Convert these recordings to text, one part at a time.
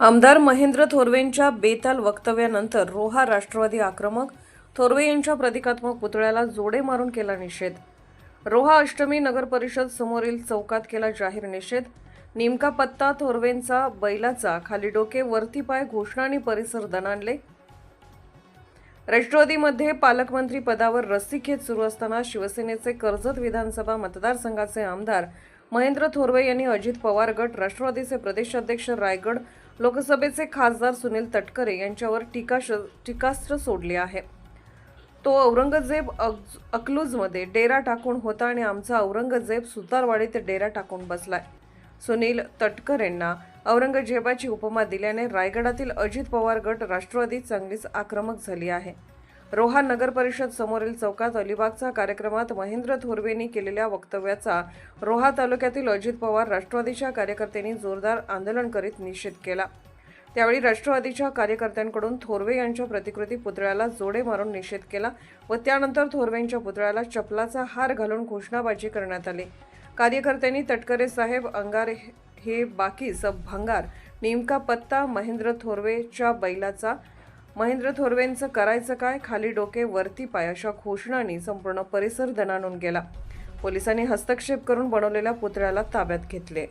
आमदार महेंद्र थोरवेंच्या बेताल वक्तव्यानंतर रोहा राष्ट्रवादी आक्रमक थोरवे यांच्या प्रतिकात्मक पुतळ्याला जोडे मारून केला निषेध. रोहा अष्टमी नगर परिषद समोरील चौकात केला जाहीर निषेध. नेमका पत्ता थोरवेंचा बैलाचा खाली डोके वरती पाय घोषणा आणि परिसर दणाणले. राष्ट्रवादीमध्ये पालकमंत्री पदावर रस्सीखेच सुरू असताना शिवसेनेचे कर्जत विधानसभा मतदारसंघाचे आमदार महेंद्र थोरवे यांनी अजित पवार गट राष्ट्रवादीचे प्रदेशाध्यक्ष रायगड लोकसभेचे खासदार सुनील तटकरे यांच्यावर टीकाश टीकास्त्र सोडले आहे. तो औरंगजेब अक- अकलूजमध्ये डेरा टाकून होता आणि आमचा औरंगजेब सुतारवाडीत डेरा टाकून बसलाय. सुनील तटकरेंना औरंगजेबाची उपमा दिल्याने रायगडातील अजित पवार गट राष्ट्रवादी चांगलीच आक्रमक झाली आहे. रोहा नगर परिषद समोरील चौकात अलिबागचा कार्यक्रमात महेंद्र थोरवेंनी केलेल्या वक्तव्याचा रोहा तालुक्यातील अजित पवार राष्ट्रवादीच्या कार्यकर्त्यांनी जोरदार आंदोलन करीत निषेध केला. त्यावेळी राष्ट्रवादीच्या कार्यकर्त्यांकडून थोरवे यांच्या प्रतिकृती पुतळ्याला जोडे मारून निषेध केला व त्यानंतर थोरवेंच्या पुतळ्याला चपलाचा हार घालून घोषणाबाजी करण्यात आली. कार्यकर्त्यांनी तटकरे साहेब अंगार हे बाकी सब भंगार नेमका पत्ता महेंद्र थोरवेच्या बैलाचा महेंद्र थोरवेंचं करायचं काय? खाली डोके वरती पाय अशा घोषणांनी संपूर्ण परिसर दणाणून गेला. पोलिसांनी हस्तक्षेप करून बनवलेल्या पुतळ्याला ताब्यात घेतले.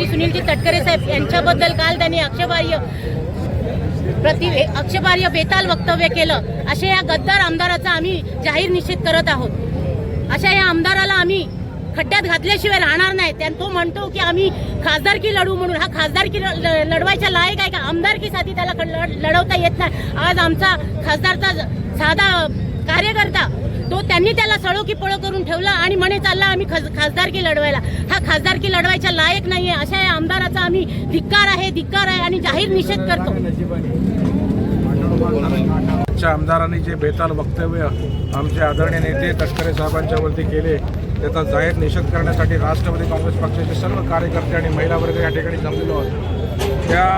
सुनीलजी तटकरे साहेब यांच्याबद्दल काल त्यांनी आक्षेपार्ह प्रति अक्षपार्य बेताल वक्तव्य केलं. अशा या गद्दार आमदाराचा आम्ही जाहीर निषेध करत आहोत. अशा या आमदाराला आम्ही खड्ड्यात घातल्याशिवाय राहणार नाही त्यांना तो म्हणतो की आम्ही खासदारकी लढू म्हणून. हा खासदारकी लढवायच्या लायक आहे का? आमदारकीसाठी त्याला लढवता येत नाही. आज आमचा खासदारचा साधा कार्यकर्ता तो त्यांनी त्याला सळो की पळो करून ठेवला आणि म्हणे चालला आम्ही खास- खासदारकी लढवायला. हा खासदारकी लढवायच्या लायक नाहीये. अशा या आमदाराचा आम्ही धिक्कार आहे धिक्कार आहे आणि जाहीर निषेध करतो. आमच्या आमदारांनी जे बेताल वक्तव्य आमचे आदरणीय नेते तटकरे साहेबांच्या वरती केले त्याचा जाहीर निषेध करण्यासाठी राष्ट्रवादी काँग्रेस पक्षाचे सर्व कार्यकर्ते आणि महिला वर्ग या ठिकाणी जमलेलो आहोत. त्या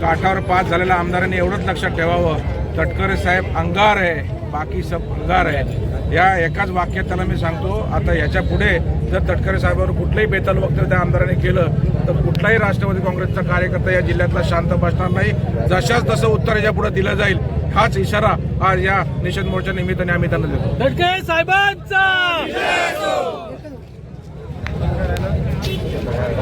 काठावर पास झालेल्या आमदारांनी एवढंच लक्षात ठेवावं तटकरे साहेब अंगार आहे बाकी सब अंगार आहे. या एकाच वाक्यात त्याला मी सांगतो आता याच्यापुढे जर तटकरे साहेबांवर कुठलंही बेताल वक्तव्य त्या आमदारांनी केलं तर कुठलाही राष्ट्रवादी काँग्रेसचा कार्यकर्ता या जिल्ह्यातला शांत बसणार नाही. जशाच तसं उत्तर याच्यापुढे दिलं जाईल. हाच इशारा आज या निषेध मोर्चा निमित्ताने आम्ही त्यांना देतो. साहेबांचा!